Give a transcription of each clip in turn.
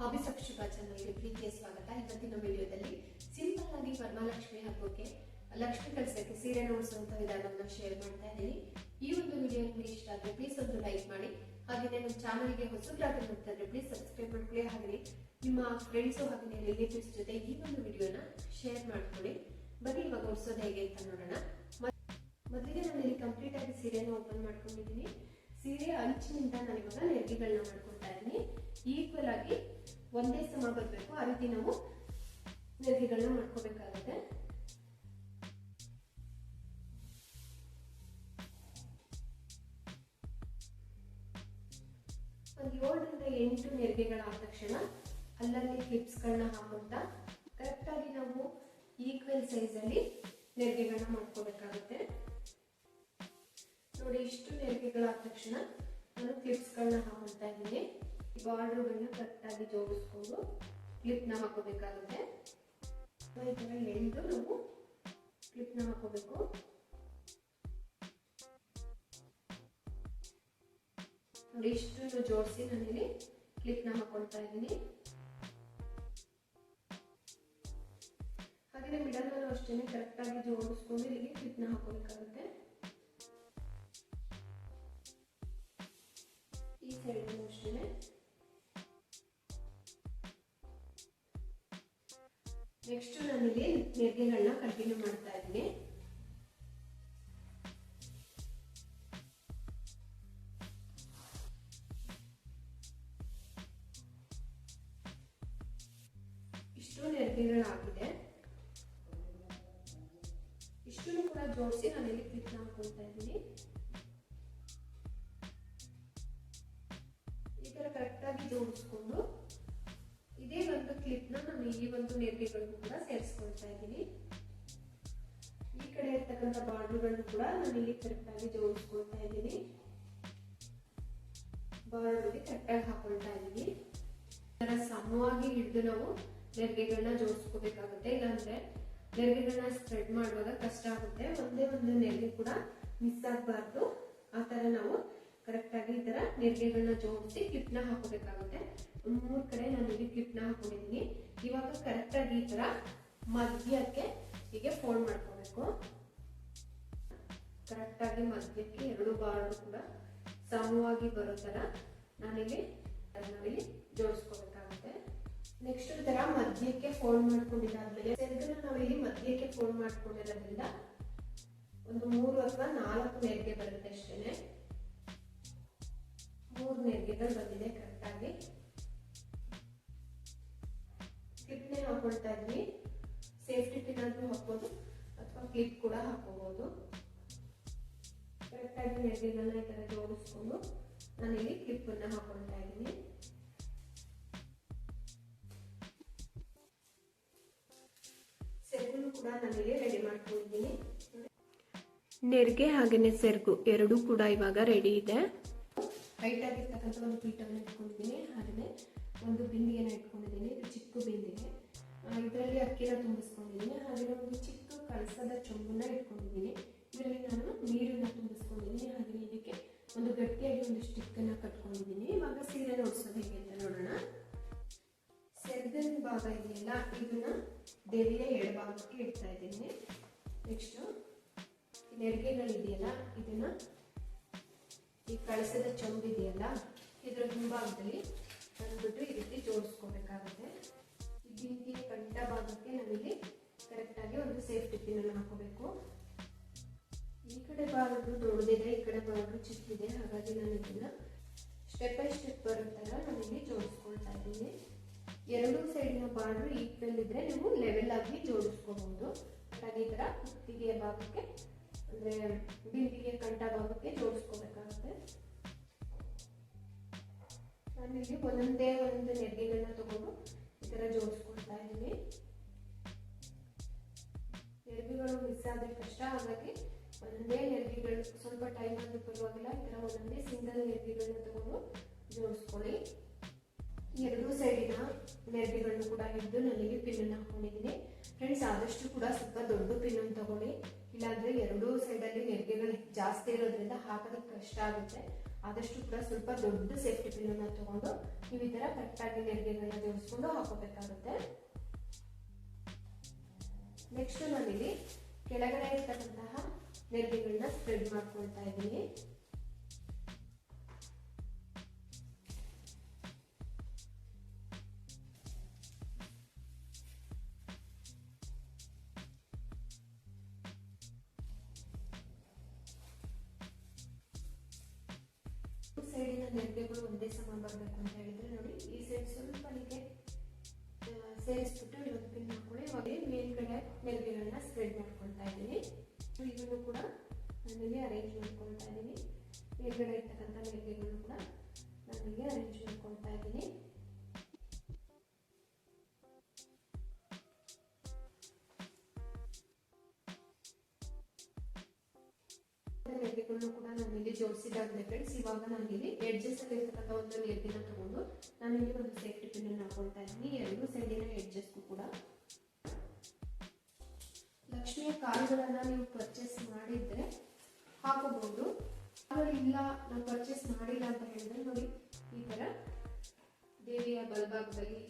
Hobby ಸಕ್ಷುಭ ಚಾನಲ್ಗೆ ಪ್ರೀತಿಯ ಸ್ವಾಗತ. ಇವತ್ತಿನ ವಿಡಿಯೋದಲ್ಲಿ ಸಿಂಪಲ್ ಆಗಿ ವರಮಹಾಲಕ್ಷ್ಮಿ ಹಬ್ಬಕ್ಕೆ ಲಕ್ಷ್ಮಿ ಕಳಿಸಕ್ಕೆ ಸೀರೆ ನೋಡಿಸುವಂತ ವಿಧಾನವನ್ನು ಶೇರ್ ಮಾಡ್ತಾ ಇದ್ದೀನಿ. ಈ ಒಂದು ವಿಡಿಯೋ ನಿಮಗೆ ಇಷ್ಟ ಆದ್ರೆ ಪ್ಲೀಸ್ ಒಂದು ಲೈಕ್ ಮಾಡಿ. ಹಾಗೆ ನಮ್ಮ ಚಾನಲ್ಗೆ ಹೊಸಬ್ರಾಗಿ ನೋಡ್ತಾ ಇದ್ರೆ ಪ್ಲೀಸ್ ಸಬ್ಸ್ಕ್ರೈಬ್ ಮಾಡ್ಕೊಳ್ಳಿ. ಹಾಗೆ ನಿಮ್ಮ ಫ್ರೆಂಡ್ಸು ಹಾಗೆ ರಿಲೇಟಿವ್ಸ್ ಜೊತೆ ಈ ಒಂದು ವಿಡಿಯೋನ ಶೇರ್ ಮಾಡ್ಕೊಳ್ಳಿ. ಬನ್ನಿ, ಇವಾಗ ಹೊಡ್ಸೋದು ಹೇಗೆ ಅಂತ ನೋಡೋಣ. ಮೊದಲಿಗೆ ನಾನು ಇಲ್ಲಿ ಕಂಪ್ಲೀಟ್ ಆಗಿ ಸೀರೆನ ಓಪನ್ ಮಾಡ್ಕೊಂಡಿದ್ದೀನಿ. ಸೀರೆ ಅಂಚಿನಿಂದ ನಾನು ಇವಾಗ ನೆರಿಗೆಗಳನ್ನ ಮಾಡ್ಕೊಳ್ತಾ ಇದ್ದೀನಿ. ಈಕ್ವಲ್ ಆಗಿ ಒಂದೇ ಸಮ ಬರಬೇಕು. ಆ ರೀತಿ ನಾವು ನೆರಿಗೆಗಳನ್ನ ಮಾಡ್ಕೋಬೇಕಾಗುತ್ತೆ. ಒಂದು ಏಳರಿಂದ ಎಂಟು ನೆರಿಗೆಗಳಾದ ತಕ್ಷಣ ಅಲ್ಲಲ್ಲಿ ಕ್ಲಿಪ್ಸ್ಗಳನ್ನ ಹಾಕುತ್ತಾ ಕರೆಕ್ಟಾಗಿ ನಾವು ಈಕ್ವಲ್ ಸೈಜಲ್ಲಿ ನೆರಿಗೆಗಳನ್ನ ಮಾಡ್ಕೋಬೇಕಾಗುತ್ತೆ. ನೋಡಿ, ಇಷ್ಟು ನೆರಿಗೆಗಳಾದ ತಕ್ಷಣ ನಾನು ಕ್ಲಿಪ್ಸ್ಗಳನ್ನ ಹಾಕೊಳ್ತಾ ಇದ್ದೀನಿ. ಬಾರ್ಡರ್ಗಳನ್ನ ಕರೆಕ್ಟಾಗಿ ಜೋಡಿಸ್ಕೊಂಡು ಕ್ಲಿಪ್ನ ಹಾಕೋಬೇಕಾಗುತ್ತೆ. ಈ ಥರ ಎಳೆದು ನಾವು ಕ್ಲಿಪ್ನ ಹಾಕೋಬೇಕು. ನೋಡಿ, ಇಷ್ಟು ಜೋಡಿಸಿ ನಾನಿಲ್ಲಿ ಕ್ಲಿಪ್ನ ಹಾಕೊಳ್ತಾ ಇದ್ದೀನಿ. ಹಾಗೆ ಮಿಡಲ್ ಅಷ್ಟೇ ಕರೆಕ್ಟಾಗಿ ಜೋಡಿಸ್ಕೊಂಡು ಇಲ್ಲಿಗೆ ಕ್ಲಿಪ್ನ ಹಾಕೋಬೇಕಾಗುತ್ತೆ. ಈ ಸೈಡ್ ಅಷ್ಟೇ ನೆಕ್ಸ್ಟ್ ನಾನಿಲ್ಲಿ ನೆರಿಗೆಗಳನ್ನ ಕಂಟಿನ್ಯೂ ಮಾಡ್ತಾ ಇದ್ದೀನಿ. ಇಷ್ಟು ನೆರಿಗೆಗಳಾಗಿದೆ ಇಷ್ಟು ಕೂಡ ಜೋಡಿಸಿ ನಾನಿಲ್ಲಿ ಕ್ಲಿಕ್ ಮಾಡ್ಕೊಳ್ತಾ ಇದ್ದೀನಿ. ಜೋಡಿಸ್ಕೊಂಡು ಇದೇ ಒಂದು ಕ್ಲಿಪ್ನ ನಾನು ಈ ಒಂದು ನೆರಿಗೆಗಳನ್ನು ಕೂಡ ಸೇರಿಸ್ಕೊಳ್ತಾ ಇದ್ದೀನಿ. ಈ ಕಡೆ ಇರ್ತಕ್ಕಂಥ ಬಾರ್ಡರ್ಗಳನ್ನು ಕೂಡ ನಾನು ಇಲ್ಲಿ ಕರೆಕ್ಟ್ ಆಗಿ ಜೋಡಿಸ್ಕೊಳ್ತಾ ಇದ್ದೀನಿ. ಬಾರ್ಡರ್ಗೆ ಕರೆಕ್ಟ್ ಆಗಿ ಹಾಕೊಳ್ತಾ ಇದ್ದೀನಿ. ಇದರ ಸಮವಾಗಿ ಹಿಡಿದು ನಾವು ನೆರಿಗೆಗಳನ್ನ ಜೋಡಿಸ್ಕೋಬೇಕಾಗುತ್ತೆ. ಇಲ್ಲಾಂದ್ರೆ ನೆರಿಗೆಗಳನ್ನ ಸ್ಪ್ರೆಡ್ ಮಾಡುವಾಗ ಕಷ್ಟ ಆಗುತ್ತೆ. ಒಂದೇ ಒಂದು ನೆರಿಗೆ ಕೂಡ ಮಿಸ್ ಆಗಬಾರ್ದು. ಆ ತರ ನಾವು ಕರೆಕ್ಟ್ ಆಗಿ ಈ ತರ ನೆರಿಗೆಗಳನ್ನ ಜೋಡಿಸಿ ಕ್ಲಿಪ್ನ ಹಾಕೋಬೇಕಾಗುತ್ತೆ. ಮೂರ್ ಕಡೆ ನಾನು ಇಲ್ಲಿ ಕ್ಲಿಪ್ನ ಹಾಕೊಂಡಿದ್ದೀನಿ. ಇವಾಗ ಕರೆಕ್ಟ್ ಆಗಿ ಈ ತರ ಮಧ್ಯಕ್ಕೆ ಹೀಗೆ ಫೋಲ್ಡ್ ಮಾಡ್ಕೋಬೇಕು. ಕರೆಕ್ಟ್ ಆಗಿ ಮಧ್ಯಕ್ಕೆ ಎರಡು ಬಾರ್ಡರ್ ಕೂಡ ಸಮವಾಗಿ ಬರೋ ತರ ನಾನಿಲ್ಲಿ ಇಲ್ಲಿ ಜೋಡಿಸ್ಕೋಬೇಕಾಗುತ್ತೆ. ನೆಕ್ಸ್ಟ್ ತರ ಮಧ್ಯಕ್ಕೆ ಫೋಲ್ಡ್ ಮಾಡ್ಕೊಂಡಿದ್ದಾದ್ಮೇಲೆ ನಾವು ನಾವಿಲ್ಲಿ ಮಧ್ಯಕ್ಕೆ ಫೋಲ್ಡ್ ಮಾಡ್ಕೊಂಡಿರೋದ್ರಿಂದ ಒಂದು ಮೂರು ಅಥವಾ ನಾಲ್ಕು ನೆರಿಗೆ ಬರುತ್ತೆ ಅಷ್ಟೇನೆ. ಮೂರು ನೆರಿಗೆಗಳು ಬಂದಿದೆ ಕರೆಕ್ಟ್ ಆಗಿ. ಕ್ಲಿಪ್ನೇ ಹಾಕೊಳ್ತಾ ಇದ್ವಿ. ಸೇಫ್ಟಿ ಪಿನ್ ಆದ್ರೂ ಹಾಕ್ಬೋದು, ಅಥವಾ ಕ್ಲಿಪ್ ಕೂಡ ಹಾಕೋಬಹುದು ಕರೆಕ್ಟ್ ಆಗಿ ನೆರಿಗೆಗಳನ್ನ ಈ ತರ ಜೋಡಿಸ್ಕೊಂಡು ನಾನಿಲ್ಲಿ ಕ್ಲಿಪ್ ಅನ್ನ ಹಾಕೊಳ್ತಾ ಇದ್ದೀನಿ. ಸೆರಗು ಕೂಡ ನಾನಿಲ್ಲಿ ರೆಡಿ ಮಾಡ್ಕೊಂಡಿದ್ದೀನಿ. ನೆರಿಗೆ ಹಾಗೆಯೇ ಸೆರಗು ಎರಡೂ ಕೂಡ ಇವಾಗ ರೆಡಿ ಇದೆ. ಹೈಟ್ ಆಗಿರ್ತಕ್ಕಂಥ ಒಂದು ಪೀಠವನ್ನು ಇಟ್ಕೊಂಡಿದ್ದೀನಿ. ಹಾಗೆಯೇ ಒಂದು ಬಿಂದಿಗೆನ ಇಟ್ಕೊಂಡಿದ್ದೀನಿ. ಇದು ಚಿಕ್ಕ ಬಿಂದಿಗೆ. ಇದರಲ್ಲಿ ಅಕ್ಕಿನ ತುಂಬಿಸ್ಕೊಂಡಿದ್ದೀನಿ. ಹಾಗೆ ಒಂದು ಚಿಕ್ಕ ಕಳಸದ ಚೊಂಬನ್ನ ಇಟ್ಕೊಂಡಿದ್ದೀನಿ. ಇದರಲ್ಲಿ ನಾನು ನೀರನ್ನು ತುಂಬಿಸ್ಕೊಂಡಿದ್ದೀನಿ. ಹಾಗೆ ಇದಕ್ಕೆ ಒಂದು ಗಟ್ಟಿಯಾಗಿ ಒಂದು ಸ್ಟಿಕ್ಕನ್ನು ಕಟ್ಕೊಂಡಿದ್ದೀನಿ. ಇವಾಗ ಸೀರೆನ ನೋಡ್ಸೋದು ಹೇಗೆ ಅಂತ ನೋಡೋಣ. ಸೆಲ್ದನ್ ಭಾಗ ಇದೆಯಲ್ಲ, ಇದನ್ನ ದೇವಿಯ ಎಡಭಾಗಕ್ಕೆ ಇಡ್ತಾ ಇದ್ದೀನಿ. ನೆಕ್ಸ್ಟು ನೆರಿಗೆಗಳಿದೆಯಲ್ಲ ಇದನ್ನ ಈ ಕಳಸದ ಚೊಂಬಿದೆಯಲ್ಲ ಇದರ ಹಿಂಭಾಗದಲ್ಲಿ ಬಂದ್ಬಿಟ್ಟು ಈ ರೀತಿ ಜೋಡಿಸ್ಕೋಬೇಕಾಗುತ್ತೆ. ಬಿಂದಿಯ ಕಂಠ ಭಾಗಕ್ಕೆ ನಾವಿಲ್ಲಿ ಕರೆಕ್ಟಾಗಿ ಒಂದು ಸೇಫ್ಟಿ ಪಿನ್ ಹಾಕೋಬೇಕು. ಈ ಕಡೆ ಬಾರ್ಡ್ರು ದೊಡ್ಡದಿದೆ, ಈ ಕಡೆ ಬಾರ್ಡ್ರು ಚಿಕ್ಕಿದೆ ಹಾಗಾಗಿ ನಾನು ಇದನ್ನು ಸ್ಟೆಪ್ ಬೈ ಸ್ಟೆಪ್ ಬರೋ ಥರ ನಾನಿಲ್ಲಿ ಜೋಡಿಸ್ಕೊಳ್ತಾ ಇದ್ದೀನಿ. ಎರಡೂ ಸೈಡಿನ ಬಾರ್ಡ್ರು ಈಕ್ವಲ್ ಇದ್ರೆ ನೀವು ಲೆವೆಲ್ ಆಗಿ ಜೋಡಿಸ್ಕೋಬಹುದು. ಹಾಗೆ ಈ ಥರ ಕುತ್ತಿಗೆಯ ಭಾಗಕ್ಕೆ ಅಂದ್ರೆ ಬಿಂದಿಗೆ ಕಂಠ ಭಾಗಕ್ಕೆ ಜೋಡಿಸ್ಕೋಬೇಕಾಗುತ್ತೆ. ನಾನಿಲ್ಲಿ ಒಂದೊಂದೇ ಒಂದೊಂದು ನೆರಿಗೆಗಳನ್ನ ತಗೊಂಡು ಈ ತರ ಜೋಡಿಸ್ಕೊಳ್ತಾ ಇದ್ದೀನಿ. ನೆರಿಗೆಗಳು ಮಿಸ್ ಆದ್ರೆ ಕಷ್ಟ, ಹಾಗಾಗಿ ಒಂದೊಂದೇ ನೆರಿಗೆಗಳು ಸ್ವಲ್ಪ ಟೈಮ್ ಆದ್ರೂ ಪರವಾಗಿಲ್ಲ, ಈ ತರ ಒಂದೊಂದೇ ಸಿಂಗಲ್ ನೆರಿಗೆಗಳನ್ನ ತಗೊಂಡು ಜೋಡಿಸ್ಕೊಳ್ಳಿ. ಎರಡೂ ಸೈಡಿನ ನೆರಿಗೆಗಳನ್ನು ಕೂಡ ಹಿಡಿದು ನನಗೆ ಪಿನ್ ಅನ್ನು ಹಾಕೊಂಡಿದ್ದೀನಿ. ಫ್ರೆಂಡ್ಸ್ ಆದಷ್ಟು ಕೂಡ ಸ್ವಲ್ಪ ದೊಡ್ಡ ಪಿನ್ ಅನ್ನು ತಗೊಳ್ಳಿ. ಇಲ್ಲಾಂದ್ರೆ ಎರಡೂ ಸೈಡಲ್ಲಿ ನೆರಿಗೆಗಳು ಜಾಸ್ತಿ ಇರೋದ್ರಿಂದ ಹಾಕೋದಕ್ಕೆ ಕಷ್ಟ ಆಗುತ್ತೆ. ಆದಷ್ಟು ಕೂಡ ಸ್ವಲ್ಪ ದೊಡ್ಡ ಸೇಫ್ಟಿ ಪಿನ್ನ ತಗೊಂಡು ನೀವು ಈ ತರ ಕರೆಕ್ಟಾಗಿ ನೆರಿಗೆಗಳನ್ನ ಜೋಡಿಸ್ಕೊಂಡು ಹಾಕೋಬೇಕಾಗುತ್ತೆ ನೆಕ್ಸ್ಟ್ ನಾನಿಲ್ಲಿ ಕೆಳಗಡೆ ಇರ್ತಕ್ಕಂತಹ ನೆರಿಗೆಗಳನ್ನ ಸ್ಪ್ರೆಡ್ ಮಾಡ್ಕೊಳ್ತಾ ಇದ್ದೀನಿ. ಸೈಡಿನ ನೆರಿಗೆಗಳು ಒಂದೇ ಸಮ ಬರಬೇಕು ಅಂತ ಹೇಳಿದ್ರೆ ನೋಡಿ, ಈ ಸೈಡ್ ಸ್ವಲ್ಪ ನಿಮಗೆ ಸೇರಿಸ್ಬಿಟ್ಟು ಇವಾಗ ಪಿನ್ ಮಾಡ್ಕೊಳ್ಳಿ ಇವಾಗ ಮೇಲ್ಗಡೆ ನೆರಿಗೆಗಳನ್ನ ಸ್ಪ್ರೆಡ್ ಮಾಡ್ಕೊಳ್ತಾ ಇದ್ದೀನಿ. ಇದನ್ನು ಕೂಡ ನಾನಿಲ್ಲಿ ಅರೇಂಜ್ ಮಾಡ್ಕೊಳ್ತಾ ಇದ್ದೀನಿ. ಮೇಲ್ಗಡೆ ಇರ್ತಕ್ಕಂಥ ನೆರಿಗೆಗಳು ಕೂಡ ನಾನಿಲ್ಲಿ ಅರೇಂಜ್ ಮಾಡ್ಕೊಳ್ತಾ ಇದ್ದೀನಿ. ಅಂದ್ರೆ ಫ್ರೆಂಡ್ಸ್ ಇವಾಗ ನಾನಿಲ್ಲಿ ಎಡ್ಜಸ್ ಅಲ್ಲಿ ಒಂದು ನೆರಿಗೆನ ತಗೊಂಡು ನಾನು ಇಲ್ಲಿ ಒಂದು ಸೇಫ್ಟಿ ಪಿನ್ ಅನ್ನು ಹಾಕೊಳ್ತಾ ಇದ್ದೀನಿ. ಎರಡು ಸೈಡಿನ ಎಡ್ಜಸ್ಗೂ ಕೂಡ. ಲಕ್ಷ್ಮಿಯ ಕಾಲುಗಳನ್ನ ನೀವು ಪರ್ಚೇಸ್ ಮಾಡಿದ್ರೆ ಹಾಕೋಬಹುದು. ಆದರೆ ಇಲ್ಲ ನಾವು ಪರ್ಚೇಸ್ ಮಾಡಿಲ್ಲ ಅಂತ ಹೇಳಿದ್ರೆ ನೋಡಿ, ಈ ತರ ದೇವಿಯ ಬಲಭಾಗದಲ್ಲಿ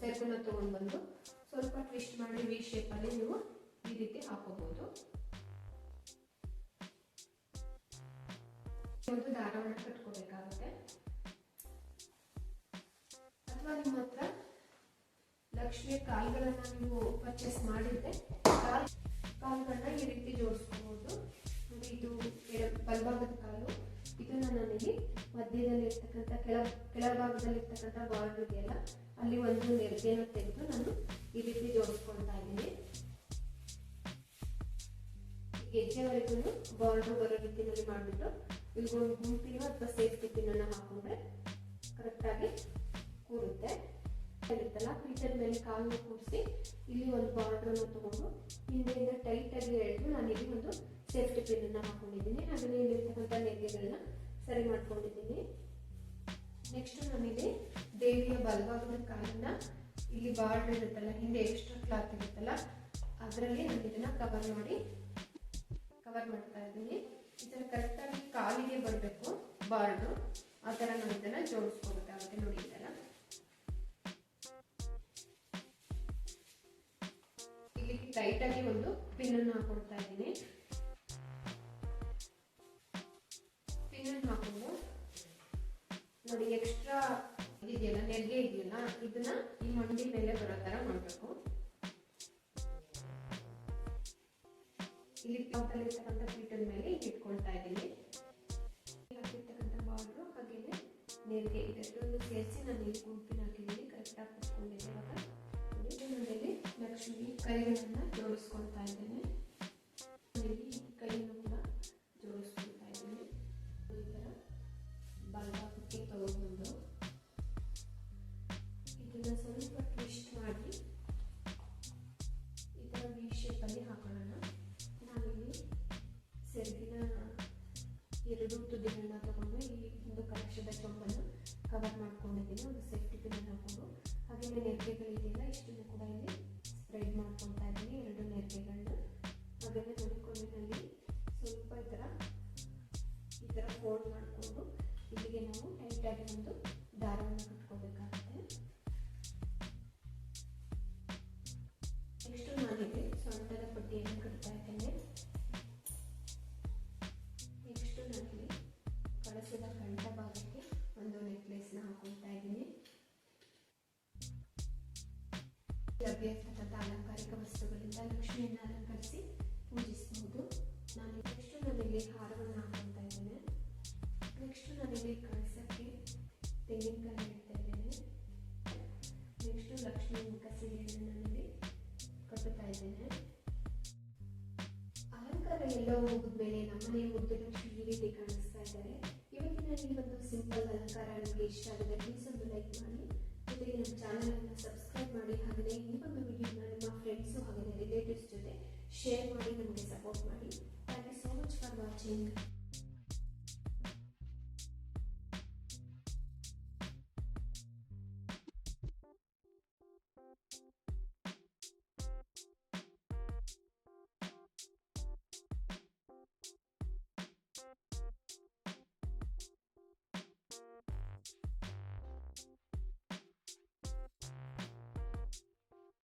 ಸೆರ್ಕನ್ನ ತಗೊಂಡು ಬಂದು ಸ್ವಲ್ಪ ಟ್ವಿಸ್ಟ್ ಮಾಡಿ ವಿ ಶೇಪ್ ಅಲ್ಲಿ ನೀವು ಈ ರೀತಿ ಹಾಕೋಬಹುದು. ಒಂದು ದಾರವನ್ನು ಕಟ್ಕೋಬೇಕಾಗುತ್ತೆ. ಅಥವಾ ನಿಮ್ಮ ಹತ್ರ ಲಕ್ಷ್ಮಿ ಕಾಲ್ಗಳನ್ನ ನೀವು ಪರ್ಚೇಸ್ ಮಾಡಿದ್ರೆ ಕಾಲ್ ಕಾಲ್ಗಳನ್ನ ಈ ರೀತಿ ಜೋಡಿಸ್ಬೋದು ಇದು ಬಲಭಾಗದ ಕಾಲು. ಇದು ನನಗೆ ಮಧ್ಯದಲ್ಲಿ ಇರ್ತಕ್ಕಂಥ ಕೆಳ ಕೆಳಭಾಗದಲ್ಲಿ ಇರ್ತಕ್ಕಂಥ ಬಾರ್ಡರ್ ಇದೆಯಲ್ಲ, ಅಲ್ಲಿ ಒಂದು ನೆರಿಗೆನ ತೆಗೆದು ನಾನು ಈ ರೀತಿ ಜೋಡಿಸ್ಕೊಳ್ತಾ ಇದ್ದೀನಿ. ಗೆಜ್ಜೆವರೆಗೂ ಬಾರ್ಡರ್ ಬರೋ ರೀತಿಯಲ್ಲಿ ಮಾಡಿಬಿಟ್ಟು ಇಲ್ಗೊಂದು ಗುಂಪಿನೋ ಅಥವಾ ಸೇಫ್ಟಿ ಪಿನ್ನನ್ನು ಹಾಕೊಂಡ್ರೆ ಕರೆಕ್ಟಾಗಿ ಕೂರುತ್ತೆ. ಇರುತ್ತಲ್ಲ, ಪೀಠದ ಮೇಲೆ ಕಾಲನ್ನು ಕೂರಿಸಿ ಇಲ್ಲಿ ಒಂದು ಬಾರ್ಡ್ರನ್ನು ತಗೊಂಡು ಹಿಂದೆಯಿಂದ ಟೈಟಾಗಿ ಎಳೆದು ನಾನು ಇಲ್ಲಿ ಒಂದು ಸೇಫ್ಟಿ ಪಿನ್ನನ್ನು ಹಾಕೊಂಡಿದ್ದೀನಿ. ಹಾಗೆಯೇ ಇಲ್ಲಿರ್ತಕ್ಕಂಥ ನೆಗೆಗಳನ್ನ ಸರಿ ಮಾಡ್ಕೊಂಡಿದ್ದೀನಿ. ನೆಕ್ಸ್ಟ್ ನಾನಿಲ್ಲಿ ದೇವಿಯ ಬಲಭಾಗದ ಕಾಲನ್ನ ಇಲ್ಲಿ ಬಾರ್ಡರ್ ಇರುತ್ತಲ್ಲ, ಹಿಂದೆ ಎಕ್ಸ್ಟ್ರಾ ಕ್ಲಾತ್ ಇರುತ್ತಲ್ಲ, ಅದರಲ್ಲಿ ನಾನು ಇದನ್ನ ಕವರ್ ಮಾಡಿ ಕವರ್ ಮಾಡ್ತಾ ಇದ್ದೀನಿ. ಈ ಥರ ಕರೆಕ್ಟಾಗಿ ಕಾಲಿಗೆ ಬರಬೇಕು ಬಾರ್ಡ್ರು ಆ ಥರ ನಾವು ಇದನ್ನ ಜೋಡಿಸ್ಕೋಬೇಕಾಗುತ್ತೆ ನೋಡಿ ಈ ಇಲ್ಲಿ ಟೈಟಾಗಿ ಒಂದು ಪಿನ್ನನ್ನು ಹಾಕೊಳ್ತಾ ಇದ್ದೀನಿ. ಪಿನ್ನನ್ನು ಹಾಕೊಂಡು ನೋಡಿ ಎಕ್ಸ್ಟ್ರಾ ಇದೆಯಲ್ಲ, ನೆರಿಗೆ ಇದೆಯಲ್ಲ, ಇದನ್ನ ಈ ಮಂಡಿ ಮೇಲೆ ಬರೋ ಥರ ಮಾಡಬೇಕು. ಇಲ್ಲಿ ಪಾಟಲ್ಲಿ ಇರ್ತಕ್ಕಂಥ ಪೀಠದ ಮೇಲೆ ಇಟ್ಕೊಳ್ತಾ ಇದ್ದೀನಿ. ಹಾಕಿರ್ತಕ್ಕಂಥ ಬಾರ್ಡ್ರು ಹಾಗೆಯೇ ನೆರಿಗೆ ಇದೆರಡನ್ನು ಸೇರಿಸಿ ನಾನು ಇಲ್ಲಿ ಗುಂಪಿನ ಹಾಕಿದ್ದೀನಿ ಕರೆಕ್ಟಾಗಿ ಕುತ್ಕೊಂಡಿದ್ದೆ ಇವಾಗ ಮೇಲೆ ನಾನಿಲ್ಲಿ ಲಕ್ಷ್ಮಿ ಕೈಗಳನ್ನು ಜೋಡಿಸ್ಕೊಳ್ತಾ ಇದ್ದೇನೆ. ಕವರ್ ಮಾಡ್ಕೊಂಡಿದ್ದೀನಿ ಒಂದು ಸೇಫ್ಟಿ ಪಿನ್ ಹಾಕೊಂಡು ಹಾಗೆಯೇ ನೆರಿಗೆಗಳಿದೆಯಲ್ಲ ಇಷ್ಟನ್ನು ಕೂಡ ಇಲ್ಲಿ ಸ್ಪ್ರೆಡ್ ಮಾಡ್ಕೊತಾ ಇದ್ದೀನಿ. ಎರಡು ನೆರಿಗೆಗಳನ್ನ ಹಾಗೆಯೇ ನೋಡಿಕೊಂಡಿನಲ್ಲಿ ಸ್ವಲ್ಪ ಈ ಥರ ಈ ಥರ ಫೋಲ್ಡ್ ಮಾಡಿಕೊಂಡು ಇಲ್ಲಿಗೆ ನಾವು ಟೈಟಾಗಿ ಒಂದು ದಾರವನ್ನು ಕಟ್ಕೋಬೇಕಾಗುತ್ತೆ. ನೆಕ್ಸ್ಟ್ ನಾನಿಲ್ಲಿ ಸೊಂಟದ ಪಟ್ಟಿಯನ್ನು ಕಟ್ತಾ ಇದ್ದೇನೆ. ನಮ್ಮನೆ ಮುದ್ದು ಲಕ್ಷ್ಮಿ ಈ ರೀತಿ ಕಾಣಿಸ್ತಾ ಇದ್ದಾರೆ ಇವತ್ತಿನ ಈ ಒಂದು ಸಿಂಪಲ್ ಅಲಂಕಾರ ನಿಮಗೆ ಇಷ್ಟ ಆಗಿದೆ ಪ್ಲೀಸ್ ಒಂದು ಲೈಕ್ ಮಾಡಿ ಜೊತೆಗೆ ನಮ್ಮ ಚಾನಲನ್ನು ಸಬ್ಸ್ಕ್ರೈಬ್ ಮಾಡಿ ಹಾಗೆ ಈ ಒಂದು ವಿಡಿಯೋನ ನಿಮ್ಮ ಫ್ರೆಂಡ್ಸು ಹಾಗೆ ರಿಲೇಟಿವ್ಸ್ ಜೊತೆ ಶೇರ್ ಮಾಡಿ ನಮಗೆ ಸಪೋರ್ಟ್ ಮಾಡಿ thank you so much for watching